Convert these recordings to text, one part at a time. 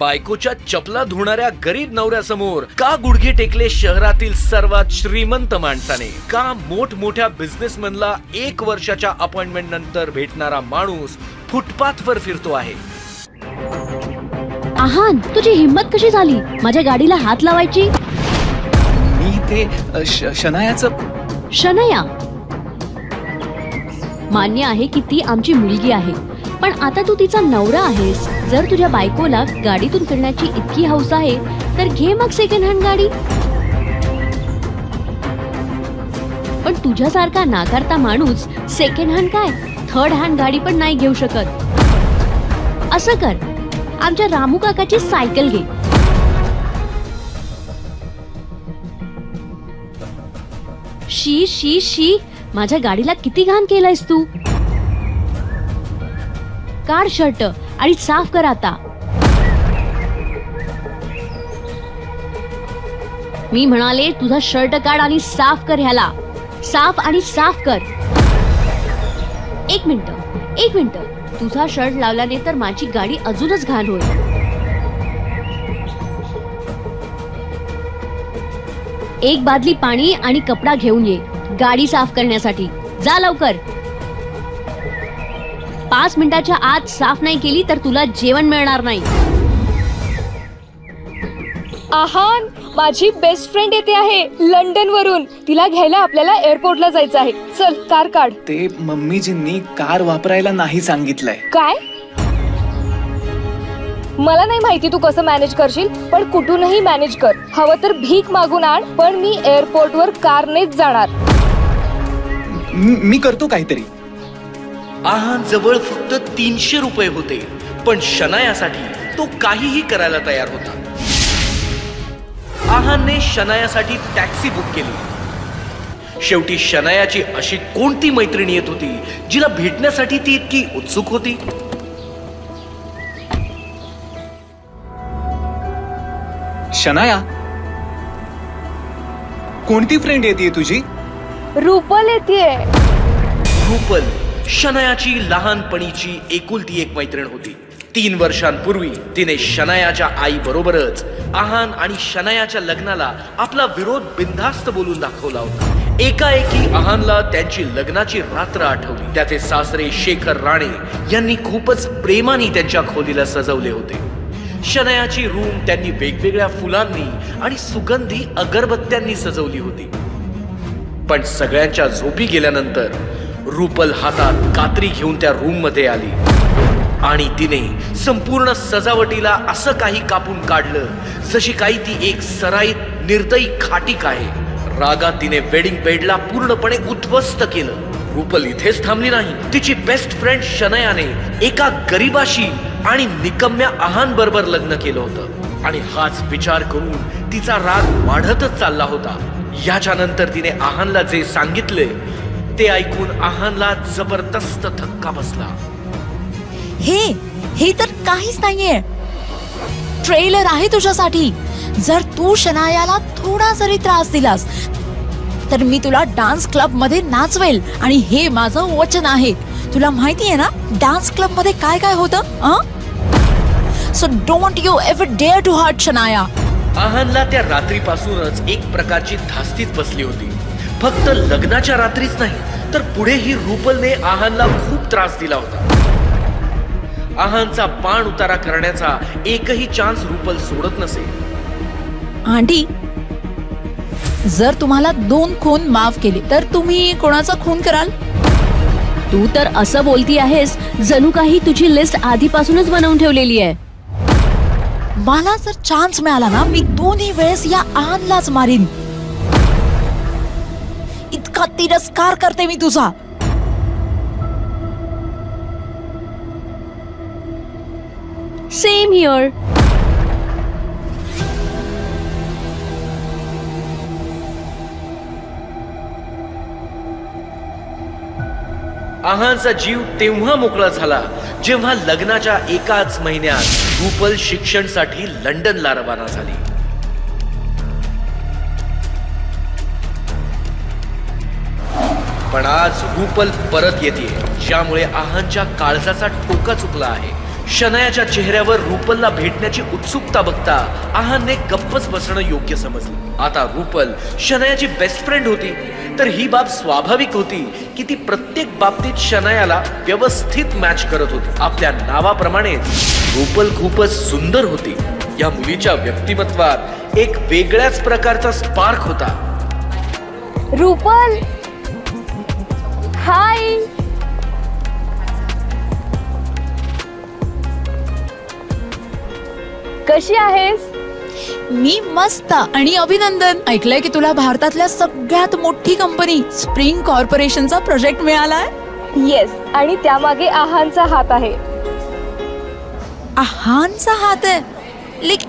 बायकोच्या चपला धुणाऱ्या गरीब नवऱ्यासमोर का गुडघे टेकले शहरातील सर्वात श्रीमंत माणसाने? का मोठमोठ्या बिझनेसमॅनला एक वर्षाच्या अपॉइंटमेंट नंतर भेटणारा माणूस फुटपाथवर फिरतो आहे? आहान तुझी हिंमत कशी झाली? माझ्या गाडीला हात लावायची? मी ते शनायाचं शनया? मान्य आहे की ती आमची मुलगी आहे. पण आता तू तिचा नवरा आहेस. जर तुझ्या बायकोला गाडीतून फिरण्याची इतकी हौस आहे तर घे मग सेकंड हँड गाडी. पण तुझ्यासारखा नाकारता माणूस सेकंड हँड काय? थर्ड हँड गाडी पण नाही घेऊ शकत. असं कर. आमच्या रामू काकाची सायकल घे. शी शी शी. माझ्या गाडीला किती घाण केलंयस तू? काढ शर्ट आणि साफ कर आता. मी म्हणाले तुझा शर्ट काढ आणि साफ कर ह्याला. साफ आणि साफ कर. एक मिनिट एक मिनिट. तुझा शर्ट लावल्याने तर माझी गाडी अजूनच घाण होईल. एक बादली पाणी आणि कपडा घेऊन ये गाडी साफ करण्यासाठी. जा लवकर. पाच मिनिटाच्या आत साफ नाही केली तर तुला जेवण मिळणार नाही. आहान माझी बेस्ट फ्रेंड येते आहे लंडन वरून तिला घ्यायला आपल्याला एअरपोर्टला जायचं आहे. चल कार काढ. ते मम्मीजींनी कार वापरायला नाही सांगितलंय. काय? मला नाही माहिती तू कसं मॅनेज करशील पण कुठूनही मॅनेज कर. हवं तर भीक मागून आण पण मी एअरपोर्ट वर कारनेच जाणार. मी मी करतो काहीतरी. आहान जवळ फक्त तीनशे रुपये होते पण शनायासाठी तो काहीही करायला तयार होता. आहानने शनायासाठी टॅक्सी बुक केली. शेवटी शनायाची अशी कोणती मैत्रिणी येत होती जिला भेटण्यासाठी ती इतकी उत्सुक होती? शनाया कोणती फ्रेंड येते तुझी? रुपल येते रुपल? शनायाची लहानपणीची एकुलती एक मैत्रीण होती. तीन वर्षांपूर्वी तिने शनायाच्या आई बरोबरच आहान आणि शनायाच्या लग्नाला आपला विरोध बिनधास्त बोलून दाखवला होता. एकाएकी आहानला त्यांची लग्नाची रात्र आठवली. त्याचे सासरे शेखर राणे यांनी खूपच प्रेमाने त्यांच्या खोलीला सजवले होते. शनयाची रूम त्यांनी वेगवेगळ्या फुलांनी आणि सुगंधी अगरबत्त्यांनी सजवली होती. पण सगळ्यांच्या झोपी गेल्यानंतर रुपल हातात कात्री घेऊन त्या रूममध्ये आली. आणि तिने संपूर्ण सजावटीला असं काही कापून काढलं जशी काही ती एक सराईत निर्दयी खाटीक आहे. रागात तिने वेडिंग बेडला पूर्णपणे उद्ध्वस्त केलं. रुपल इथेच थांबली नाही. तिची बेस्ट फ्रेंड शनयाने एका गरीबाशी आणि निकम्या आहान बरोबर लग्न केलं होतं. आणि हाच विचार करून तिचा राग वाढतच चालला होता. याच्यानंतर तिने आहानला जे सांगितले ते ऐकून आहानला जबरदस्त धक्का बसला. हे हे तर काहीच नाहीये. ट्रेलर आहे तुझ्यासाठी. जर तू शनायाला थोडा जरी त्रास दिलास तर मी तुला डान्स क्लबमध्ये नाचवेल आणि हे माझं वचन आहे. तुला माहिती आहे ना डान्स क्लबमध्ये काय काय होतं so don't you ever dare to hurt Shanaya. आहानला त्या रात्रीपासूनच एक प्रकारची धास्तीच बसली होती. फक्त लग्नाच्या रात्रीच नाही तर पुढेही रुपलने आहानला खूप त्रास दिला होता. आहानचा पाण उतारा करण्याचा एकही चान्स रुपल सोडत नसे. आंटी जर तुम्हाला दोन खून माफ केले तर तुम्ही कोणाचा खून कराल? तू तर असं बोलती आहेस जणू काही तुझी लिस्ट आधीपासूनच बनवून ठेवलेली आहे. मला जर चान्स मिळाला ना मी दोन्ही वेळेस या आनलाच मारीन. इतका तिरस्कार करते मी तुझा. सेम हिअर आहानचा जीव तेव्हा मोकळा झाला जेव्हा लग्नाच्या एकाच महिन्यात रुपल शिक्षणसाठी लंडनला रवाना झाली. पण आज रुपल परत येते ज्यामुळे आहानच्या काळजाचा टोका चुकला आहे. शनायाच्या चेहऱ्यावर रुपलला भेटण्याची उत्सुकता बघता आहानने गप्पच बसणं योग्य समजलं. आता रुपल शनायाची बेस्ट फ्रेंड होती तर ही बाब स्वाभाविक होती की ती प्रत्येक बाबतीत शनायाला व्यवस्थित मॅच करत होती. आपल्या नावाप्रमाणे रुपल खूपच सुंदर होती. या मुलीच्या व्यक्तिमत्वात एक वेगळ्याच प्रकारचा स्पार्क होता. रुपल! हाय. कशी आहेस? मी मस्त आणि अभिनंदन. ऐकलंय की तुला भारतातल्या सगळ्यात मोठी कंपनी स्प्रिंग कॉर्पोरेशनचा प्रोजेक्ट मिळालाय? येस आणि त्यामागे आहानचा हात आहे. आहानचा हात आहे? लिक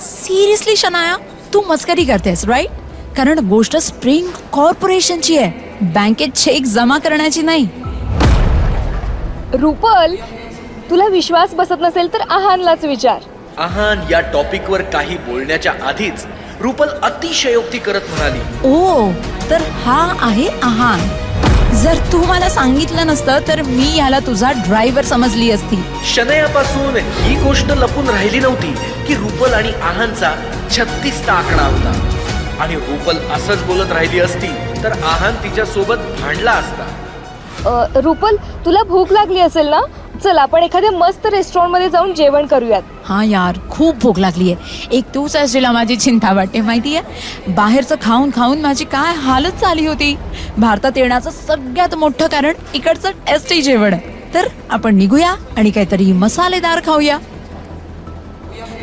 सिरियसली शनाया तू मस्करी करतेस राईट कारण गोष्ट स्प्रिंग कॉर्पोरेशनची आहे. बँकेत चेक जमा करण्याची नाही. रुपल तुला विश्वास बसत नसेल तर आहानलाच विचार. आहान या टॉपिकवर काही बोलण्याच्या आधीच रुपल अतिशयोक्ती करत म्हणाली. ओ तर हा आहे आहान जर तू मला सांगितलं नसतं तर मी याला तुझा ड्रायव्हर समजली असती. शनयापासून ही गोष्ट लपून राहिली नव्हती की रुपल आणि आहानचा छत्तीसचा आकडा होता. आणि रुपल असंच बोलत राहिली असती तर आहान तिच्या सोबत भांडला असता. अ, रुपल तुला भूक लागली असेल ना? चल आपण एखाद्या मस्त रेस्टॉरंटमध्ये जाऊन जेवण करूयात. हा यार खूप भूक लागलीये एक तूच असलेला माझी चिंता वाटते माहितीये बाहेरचं खाऊन खाऊन माझी काय हालत झाली होती? भारतात येण्याचं सगळ्यात मोठं कारण इकडचं टेस्टी जेवण आहे. तर आपण निघूया आणि काहीतरी मसालेदार खाऊया.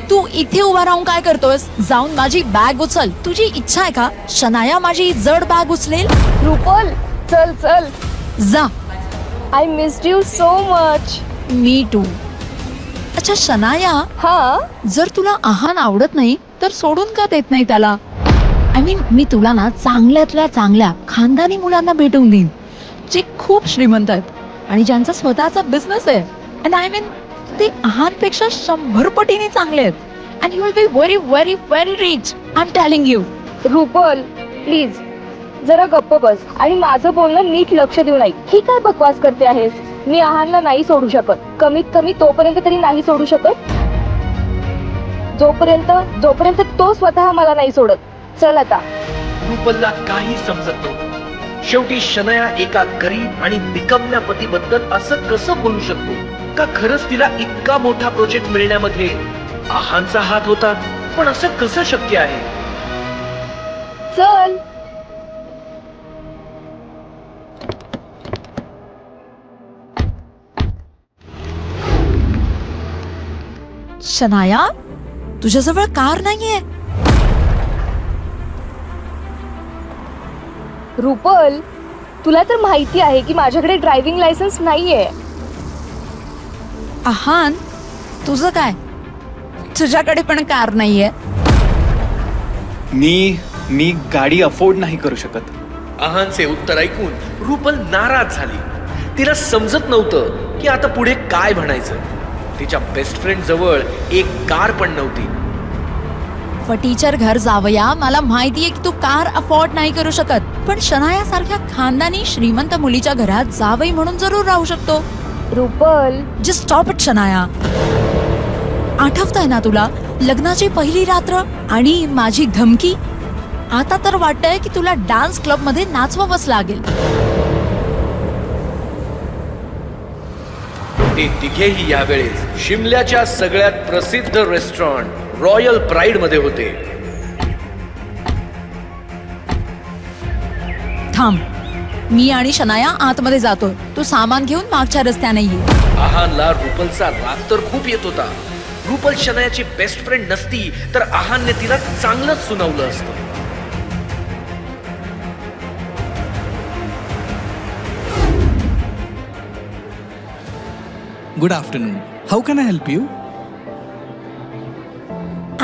तू इथे उभा राहून काय करतोयस? जाऊन माझी बॅग उचल. तुझी इच्छा आहे का? शनाया माझी जड बॅग उचलेल? रुपल चल चल. जा. I missed you so much me too अच्छा शनाया हा? जर तुला आहान आवडत नाही तर सोडून का देत नाही त्याला? आय मीन मी तुला ना चांगल्यातल्या चांगल्या खानदानी मुलांना भेटवून देईन जे खूप श्रीमंत आहेत आणि ज्यांचा स्वतःचा बिझनेस आहे. अँड आय मीन ते आहानपेक्षा शंभर पटीने चांगले आहेत. And you will be very very very rich I am telling you Rupal please जरा गप्प बस. आणि माझं बोलणं नीट लक्ष देऊ नाही ही काय बकवास करते आहेस? मी आहानला नाही सोडू शकत. कमीत कमी तोपर्यंत तरी नाही सोडू शकत? जोपर्यंत जोपर्यंत तो स्वतः मला नाही सोडत. चल आता. रुपलला काही समजत नव्हतं. शेवटी शनया एका गरीब आणि निकमल्या पतीबद्दल असं कसं बोलू शकतो? का खरंच तिला इतका मोठा प्रोजेक्ट मिळण्यामध्ये आहानचा हात होता? पण असं कसं शक्य आहे? चल. शनाया तुझ्याजवळ कार नाहीये. रुपल तुला तर माहिती आहे की माझ्याकडे ड्रायव्हिंग लायसन्स नाहीये. आहान तुझं काय? तुझ्याकडे पण कार नाहीये? मी मी गाडी अफोर्ड नाही करू शकत. आहानचे उत्तर ऐकून रुपल नाराज झाली. तिला समजत नव्हतं की आता पुढे काय म्हणायचं. तिच्या बेस्ट फ्रेंड जवळ एक कार पण नव्हती. फटीचर घर जावया. मला माहितीये की तू कार अफोर्ड नाही करू शकत. पण शनाया सारख्या खानदानी श्रीमंत मुलीच्या घरात जावई म्हणून जरूर राहू शकतो. Rupal. Just stop it Shanaya. आठवतंय ना तुला लग्नाची पहिली रात्र आणि माझी धमकी? आता तर वाटतंय की तुला डान्स क्लबमध्ये नाचवावंच लागेल. ते तिघेही यावेळेस शिमल्याच्या सगळ्यात प्रसिद्ध रेस्टॉरंट रॉयल प्राईडमध्ये होते. थांब. मी आणि शनाया आतमध्ये जातोय. तू सामान घेऊन मागच्या रस्त्याने ये. आहानला रुपलचा राग तर खूप येत होता. रुपल शनायाची बेस्ट फ्रेंड नसती तर आहानने तिला चांगलंच सुनावलं असतं. Good afternoon how can I help you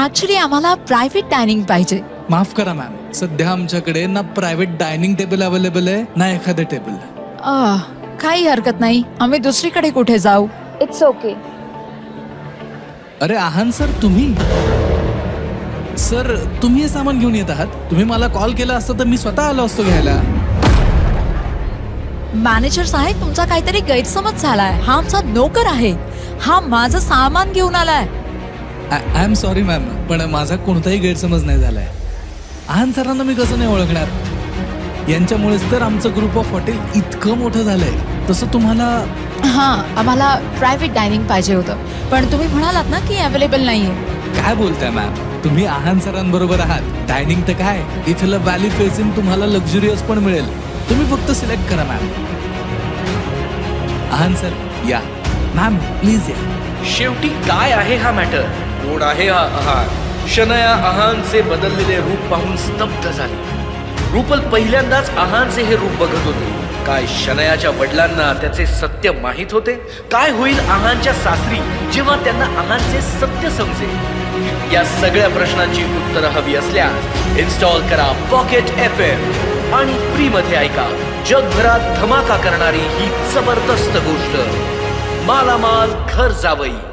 actually आम्हाला प्रायव्हेट डायनिंग पाहिजे. माफ करा मॅम सध्या आमच्याकडे ना प्रायव्हेट डायनिंग टेबल अवेलेबल आहे ना एखादं टेबल आह, काही हरकत नाही. आम्ही दुसरीकडे कुठे जाऊ? इट्स ओके अरे आहान सर तुम्ही? सर तुम्ही हे सामान घेऊन येत आहात? तुम्ही मला कॉल केला असता तर मी स्वतः आलो असतो घ्यायला. मॅनेजर साहेब तुमचा काहीतरी गैरसमज झालाय. हा आमचा नोकर आहे. हा माझं सामान घेऊन आलाय. आय एम सॉरी मॅम पण माझा कोणताही गैरसमज नाही झालाय. आहान सरांना मी कसं नाही ओळखणार? यांच्यामुळेच तर आमचं ग्रुप ऑफ हॉटेल इतकं मोठं झालंय. तसं तुम्हाला हा आम्हाला प्रायव्हेट डायनिंग पाहिजे होतं. पण तुम्ही म्हणालात ना की अवेलेबल नाहीये. काय बोलताय मॅम तुम्ही आहान सरांबरोबर आहात. डायनिंग तर काय? इथलं व्हॅली फेसिंग तुम्हाला लक्झुरियस पण मिळेल. तुम्ही फक्त सिलेक्ट करा मॅम आहान सर या. मॅम प्लीज या. शेवटी काय आहे हा मॅटर कोण आहे हा आहार. शनया आहानचे बदललेले रूप पाहून स्तब्ध झाले. रुपल पहिल्यांदाच आहानचे हे रूप बघत होते. काय शनयाच्या वडिलांना त्याचे सत्य माहीत होते? काय होईल आहानच्या सासरी जेव्हा त्यांना आहानचे सत्य समजेल? या सगळ्या प्रश्नांची उत्तरं हवी असल्यास इन्स्टॉल करा पॉकेट एफ एम आणि फ्री मध्ये ऐका जगभरात धमाका करणारी ही जबरदस्त गोष्ट. मालामाल घर जावई.